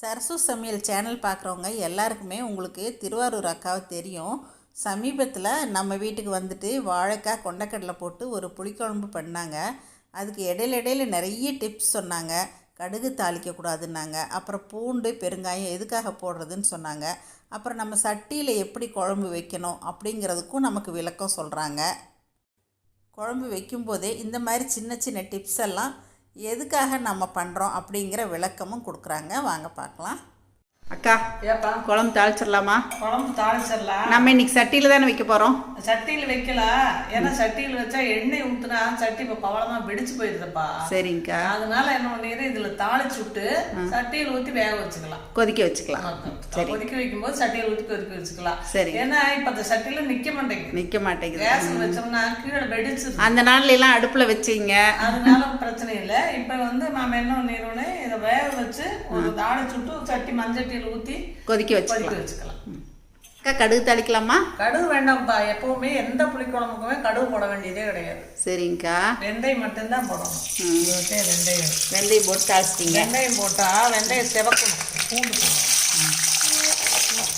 சரசு சமையல் சேனல் பார்க்குறவங்க எல்லாருக்குமே உங்களுக்கு திருவாரூர் அக்காவை தெரியும். சமீபத்தில் நம்ம வீட்டுக்கு வந்துட்டு வாழைக்காய் கொண்டக்கடலை போட்டு ஒரு புளிக்குழம்பு பண்ணாங்க. அதுக்கு இடையில இடையில நிறைய டிப்ஸ் சொன்னாங்க. கடுகு தாளிக்கக்கூடாதுன்னாங்க அப்புறம் பூண்டு பெருங்காயம் எதுக்காக போடுறதுன்னு சொன்னாங்க. அப்புறம் நம்ம சட்டியில் எப்படி குழம்பு வைக்கணும் அப்படிங்கிறதுக்கும் நமக்கு விளக்கம் சொல்கிறாங்க குழம்பு வைக்கும்போதே இந்த மாதிரி சின்ன சின்ன டிப்ஸ் எல்லாம் எதுக்காக நம்ம பண்ணுறோம் அப்படிங்கிற விளக்கமும் கொடுக்குறாங்க. வாங்க பார்க்கலாம். அக்கா ஏப்பா? குழம்பு தாளிச்சிடலாமா? குழம்பு தாளிச்சிடலாம் நம்ம இன்னைக்கு சட்டியில் தானே வைக்க போகிறோம் சட்டியில் வைக்கலாம் ஏன்னா சட்டியில் வச்சா எண்ணெய் ஊத்துனா சட்டி இப்போ பவளமா வெடிச்சு போயிருதுப்பா சரிங்கக்கா. அதனால என்ன பண்ணிடு இதுல தாளிச்சு விட்டு சட்டியில் ஊத்தி வேக வச்சுக்கலாம். கொதிக்க வச்சுக்கலாம். கொதிக்க வைக்கும்போது சட்டியில் ஊத்தி கொதிக்க வச்சுக்கலாம். சரி. ஏன்னா இப்ப அந்த சட்டியில நிக்க மாட்டேங்குது. நிற்க மாட்டேங்குது. கேஸ் வச்சோம்னா கீழே வெடிச்சிருது அந்த நாள்ல எல்லாம் அடுப்பில் வச்சிங்க அதனால பிரச்சனை இல்லை. இப்ப வந்து நாம என்ன பண்ணிடுவோம்னு இதை வேக வச்சு ஒரு தாளிச்சு விட்டு சட்டி மஞ்சட்டியில் ஊத்தி கொதிக்க வச்சுக்கலாம். கொதிக்க வச்சுக்கலாம் அக்கா கடுகு தாளிக்கலாமா? கடுகு வேண்டாம்ப்பா. எப்பவுமே எந்த புளிக்குழம்புக்குமே கடுகு போட வேண்டியதே கிடையாது. சரிங்கக்கா வெந்தயம் மட்டும்தான் போடணும். வெந்தயம். வெந்தயம் போட்டு தாளிச்சிட்டிங்க. வெந்தயம் போட்டா வெந்தயம் சிவக்கணும். பூண்டு போடணும்.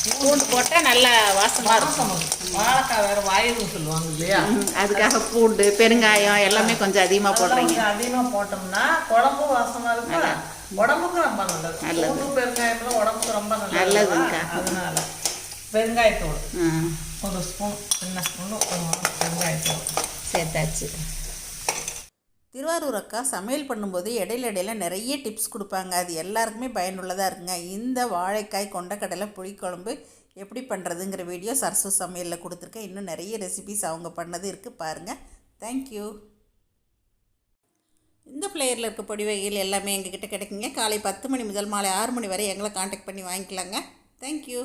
பூண்டு போட்டால் நல்லா வாசமாக இருக்கும். வாழைக்காய் வேற வாயுன்னு சொல்லுவாங்க இல்லையா? அதுக்காக பூண்டு பெருங்காயம் எல்லாமே கொஞ்சம் அதிகமாக போடுறீங்க. கொஞ்சம் அதிகமா போட்டோம்னா குழம்பும் வாசமா இருக்கும்? உடம்புக்கும் ரொம்ப நல்லது. பூண்டு பெருங்காயம்லாம் உடம்புக்கு ரொம்ப நல்லது. நல்லதுங்கக்கா. அதனால பெருங்காயத்தூள் ஒரு ஸ்பூன் சின்ன ஸ்பூன் பெருங்காயத்தூள் சேர்த்தாச்சு. திருவாரூர் அக்கா சமையல் பண்ணும்போது இடையில இடையில நிறைய டிப்ஸ் கொடுப்பாங்க. அது எல்லாருக்குமே பயனுள்ளதாக இருக்குங்க. இந்த வாழைக்காய் கொண்டக்கடலை புளிக்குழம்பு எப்படி பண்ணுறதுங்கிற வீடியோ சரசு சமையலில் கொடுத்துருக்கேன். இன்னும் நிறைய ரெசிபிஸ் அவங்க பண்ணது இருக்குது பாருங்கள் தேங்க்யூ இந்த பிளேயரில் இருக்க பொடி வகைகள் எல்லாமே எங்ககிட்ட கிடைக்குங்க. காலை பத்து மணி முதல் மாலை ஆறு மணி வரை எங்களை காண்டாக்ட் பண்ணி வாங்கிக்கலாங்க. தேங்க்யூ